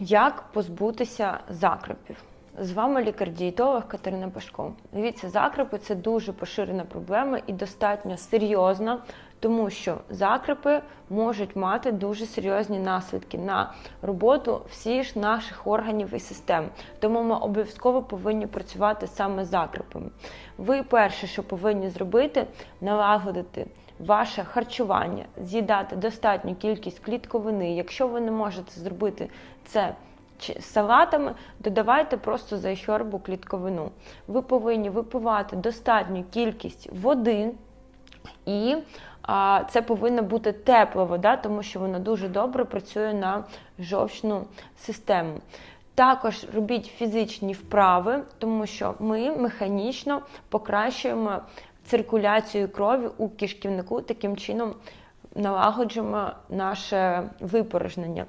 Як позбутися закрепів? З вами лікар-дієтолог Катерина Пашко. Дивіться, закрепи це дуже поширена проблема і достатньо серйозна, тому що закрепи можуть мати дуже серйозні наслідки на роботу всіх наших органів і систем. Тому ми обов'язково повинні працювати саме з закрепами. Ви перше, що повинні зробити, налагодити ваше харчування, з'їдати достатню кількість клітковини. Якщо ви не можете зробити це чи салатами, додавайте просто зайчорбу клітковину. Ви повинні випивати достатню кількість води. І це повинна бути тепла вода, тому що вона дуже добре працює на жовчну систему. Також робіть фізичні вправи, тому що ми механічно покращуємо циркуляцію крові у кишківнику, таким чином налагоджуємо наше випорожнення.